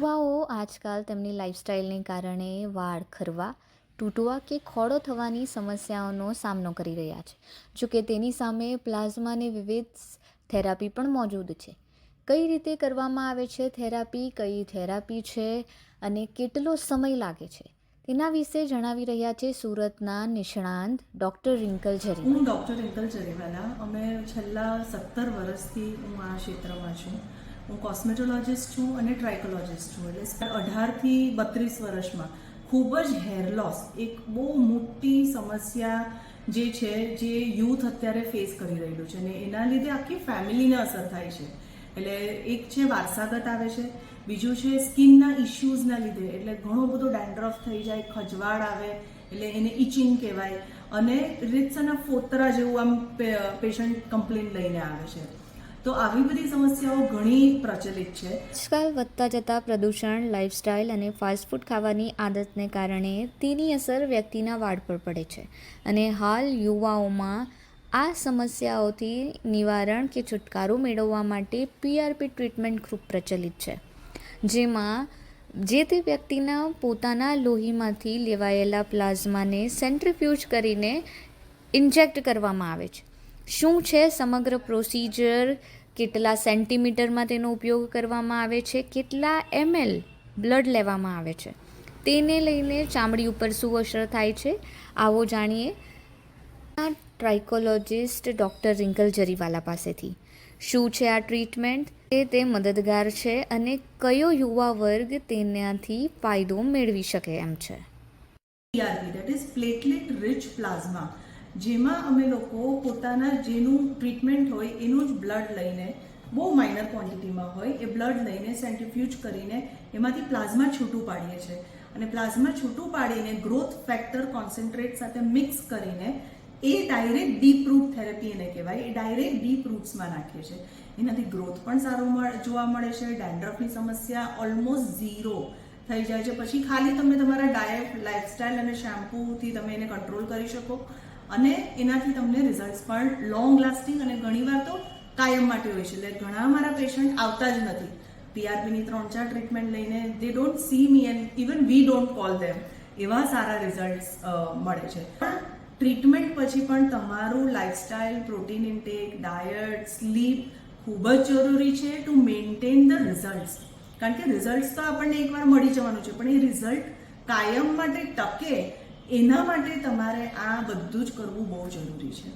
યુવાઓ આજકાલ તેમની લાઇફસ્ટાઈલને કારણે વાળ ખરવા, તૂટવા કે ખોડો થવાની સમસ્યાઓનો સામનો કરી રહ્યા છે. જોકે તેની સામે પ્લાઝમાની વિવિધ થેરાપી પણ મોજૂદ છે. કઈ રીતે કરવામાં આવે છે થેરાપી, કઈ થેરાપી છે અને કેટલો સમય લાગે છે? તેના વિશે જણાવી રહ્યા છે સુરતના નિષ્ણાંત ડૉક્ટર રિંકલ ઝરી. હું ડૉક્ટર રિંકલ જરેવાલા અમે છેલ્લા સત્તર વર્ષથી હું આ ક્ષેત્રમાં છું. હું કોસ્મેટોલોજિસ્ટ છું અને ટ્રાયકોલોજિસ્ટ છું. એટલે અઢારથી બત્રીસ વર્ષમાં ખૂબ જ હેર લોસ એક બહુ મોટી સમસ્યા જે છે, જે યુથ અત્યારે ફેસ કરી રહેલું છે અને એના લીધે આખી ફેમિલીને અસર થાય છે. એટલે એક છે વારસાગત આવે છે, બીજું છે સ્કિનના ઇશ્યુઝના લીધે, એટલે ઘણો બધો ડેન્ડ્રફ થઈ જાય, ખજવાળ આવે, એટલે એને ઇચિંગ કહેવાય અને રીતસના ફોતરા જેવું આમ પેશન્ટ કમ્પ્લેન લઈને આવે છે. તો આવી બધી સમસ્યાઓ ઘણી પ્રચલિત છે. આજકાલ વધતા જતા પ્રદૂષણ લાઇફસ્ટાઇલ અને ફાસ્ટફૂડ ખાવાની આદતને કારણે તેની અસર વ્યક્તિના વાળ પર પડે છે. અને હાલ યુવાઓમાં આ સમસ્યાઓથી નિવારણ કે છુટકારો મેળવવા માટે પીઆરપી ટ્રીટમેન્ટ ખૂબ પ્રચલિત છે. જેમાં જે તે વ્યક્તિના પોતાના લોહીમાંથી લેવાયેલા પ્લાઝમાને સેન્ટ્રીફ્યુજ કરીને ઇન્જેક્ટ કરવામાં આવે છે. શું છે સમગ્ર પ્રોસિજર કેટલા સેન્ટીમીટરમાં તેનો ઉપયોગ કરવામાં આવે છે? કેટલા એમએલ બ્લડ લેવામાં આવે છે? તેને લઈને ચામડી ઉપર શું અસર થાય છે? આવો જાણીએ ટ્રાઇકોલોજિસ્ટ ડૉક્ટર રિંકલ જરીવાલા પાસેથી. શું છે આ ટ્રીટમેન્ટ તે તે મદદગાર છે અને કયો યુવા વર્ગ તેનાથી ફાયદો મેળવી શકે એમ છે? પ્લેટલેટ રિચ પ્લાઝમા જેમાં અમે લોકો પોતાના જેનું ટ્રીટમેન્ટ હોય એનું જ બ્લડ લઈને, બહુ માઇનર ક્વોન્ટિટીમાં હોય, એ બ્લડ લઈને સેન્ટ્રીફ્યુજ કરીને એમાંથી પ્લાઝમા છૂટું પાડીએ છીએ. અને પ્લાઝમા છૂટું પાડીને ગ્રોથ ફેક્ટર કોન્સન્ટ્રેટ સાથે મિક્સ કરીને એ ડાયરેક્ટ ડીપ રૂટ થેરેપી એને કહેવાય. એ ડાયરેક્ટ ડીપ રૂટ્સમાં નાખીએ છીએ. એનાથી ગ્રોથ પણ સારો જોવા મળે છે. ડેન્ડ્રફની સમસ્યા ઓલમોસ્ટ ઝીરો થઈ જાય છે. પછી ખાલી તમે તમારા ડાયટ લાઇફસ્ટાઇલ અને શેમ્પૂથી તમે એને કંટ્રોલ કરી શકો. અને એનાથી તમને રિઝલ્ટ પણ લોંગ લાસ્ટિંગ અને ઘણીવાર તો કાયમ માટે હોય છે. એટલે ઘણા મારા પેશન્ટ આવતા જ નથી. પીઆરપીની ત્રણ ચાર ટ્રીટમેન્ટ લઈને they don't see me and even we don't call them એવા સારા રિઝલ્ટ્સ મળે છે. પણ ટ્રીટમેન્ટ પછી પણ તમારું lifestyle protein intake diet sleep ખૂબ જ જરૂરી છે ટુ મેન્ટેન ધ રિઝલ્ટ્સ કારણ કે રિઝલ્ટ્સ તો આપણને એકવાર મળી જવાનું છે, પણ એ રિઝલ્ટ કાયમ માટે ટકે એના માટે તમારે આ બધું જ કરવું બહુ જરૂરી છે.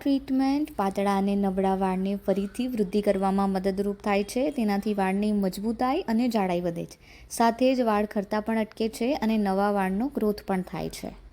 ટ્રીટમેન્ટ પાતળા અને નબળા વાળને ફરીથી વૃદ્ધિ કરવામાં મદદરૂપ થાય છે, તેનાથી વાળની મજબૂતાઈ અને જાડાઈ વધે છે. સાથે જ વાળ ખરતા પણ અટકે છે અને નવા વાળનો ગ્રોથ પણ થાય છે.